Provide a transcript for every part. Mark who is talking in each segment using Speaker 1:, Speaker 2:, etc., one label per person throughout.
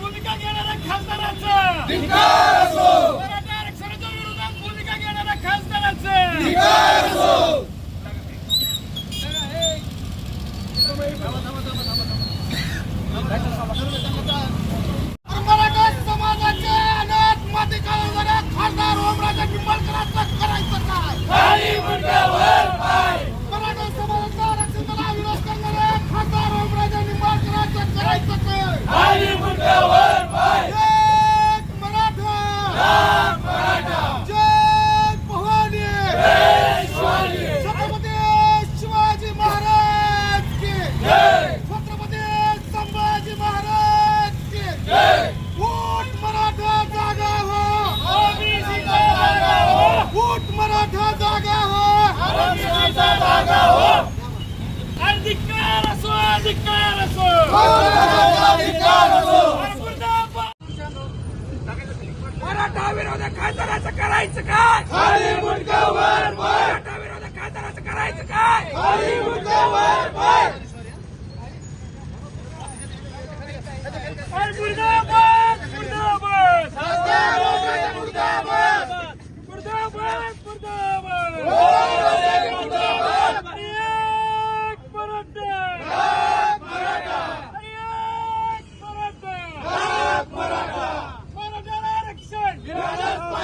Speaker 1: भूमिका घेणाऱ्या खासदाराचं. ऊट मराठा जागा हो.
Speaker 2: हो.
Speaker 1: अधिकार असो अधिकार असो.
Speaker 2: अधिकार असो.
Speaker 1: मराठा विरोधी खासदाराचं करायचं काय?
Speaker 2: खाली मुंड्यावर पाय
Speaker 1: मराठा विरोधी खासदाराचं करायचं काय
Speaker 2: खाली मुंड्यावर पाय
Speaker 1: मुर्दाबाद मुर्दाबाद
Speaker 2: मुर्दाबाद मुर्दाबाद
Speaker 1: मुर्दाबाद मुर्दाबाद
Speaker 2: ओबीसी मुर्दाबाद
Speaker 1: एक मराठा
Speaker 2: लाख मराठा
Speaker 1: एक मराठा
Speaker 2: लाख मराठा
Speaker 1: मराठ्याला आरक्षण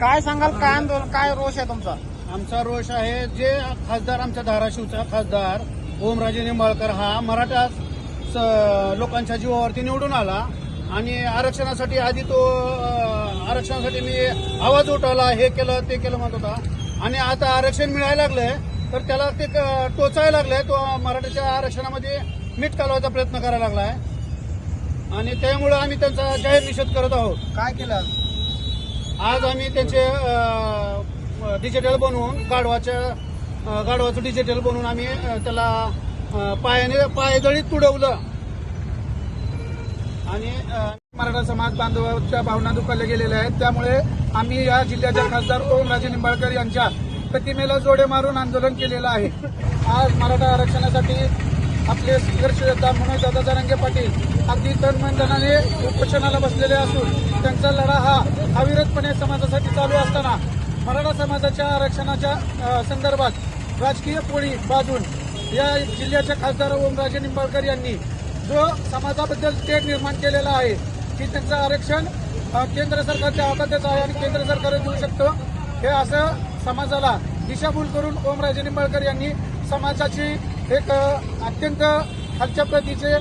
Speaker 1: काय सांगाल काय आंदोलन काय रोष आहे तुमचा?
Speaker 3: आमचा रोष आहे जे खासदार आमच्या धाराशिवचा खासदार ओमराजे निंबाळकर हा मराठा लोकांच्या जीवावरती निवडून आला आणि आरक्षणासाठी आधी तो आरक्षणासाठी मी आवाज उठवला हे केलं ते केलं म्हणत होता. आणि आता आरक्षण मिळायला लागलंय तर त्याला ते टोचायला लागलंय तो मराठ्याच्या आरक्षणामध्ये मीठ कालवायचा प्रयत्न करायला लागलाय. आणि त्यामुळे आम्ही त्यांचा जाहीर निषेध करत आहोत. काय केलं? आज आम्ही त्यांचे डिजिटल बनवून गाढवाच्या गाढवाचं डिजिटल बनवून आम्ही त्याला पायाने पायदळीत तुडवलं. आणि
Speaker 4: मराठा समाज बांधवाच्या भावना दुखावल्या गेलेल्या आहेत. त्यामुळे आम्ही या जिल्ह्याच्या खासदार ओमराजे निंबाळकर यांच्या प्रतिमेला जोडे मारून आंदोलन केलेलं आहे. आज मराठा आरक्षणासाठी आपले संघर्षयोद्धा मनोज जरांगे पाटील अगदी तन उपोषणाला बसलेले असून त्यांचा लढा हा अविरतपणे समाजासाठी चालू असताना मराठा समाजाच्या आरक्षणाच्या संदर्भात राजकीय पोळी बाजून या जिल्ह्याचे खासदार ओमराजे निंबाळकर यांनी जो समाजाबद्दल तेढ निर्माण केलेला आहे की त्यांचं आरक्षण केंद्र सरकारच्या हातातच आहे आणि केंद्र सरकार देऊ शकतं हे असं समाजाला दिशाभूल करून ओमराजे निंबाळकर यांनी समाजाची एक अत्यंत खालच्या प्रतीचे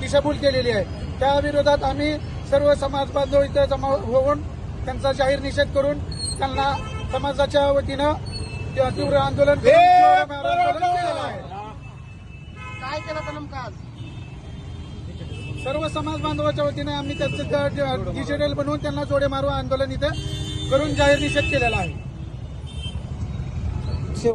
Speaker 4: दिशाभूल केलेली आहे. त्या विरोधात आम्ही सर्व समाज बांधव इथं जमा होऊन त्यांचा जाहीर निषेध करून त्यांना समाजाच्या वतीनं तीव्र आंदोलन केलेलं आहे.
Speaker 3: काय केलं तर नेमकं आज?
Speaker 4: सर्व समाज बांधवाच्या वतीने आम्ही त्याचं डिजिटल बनवून त्यांना जोडे मारू आंदोलन इथे करून जाहीर निषेध केलेला आहे.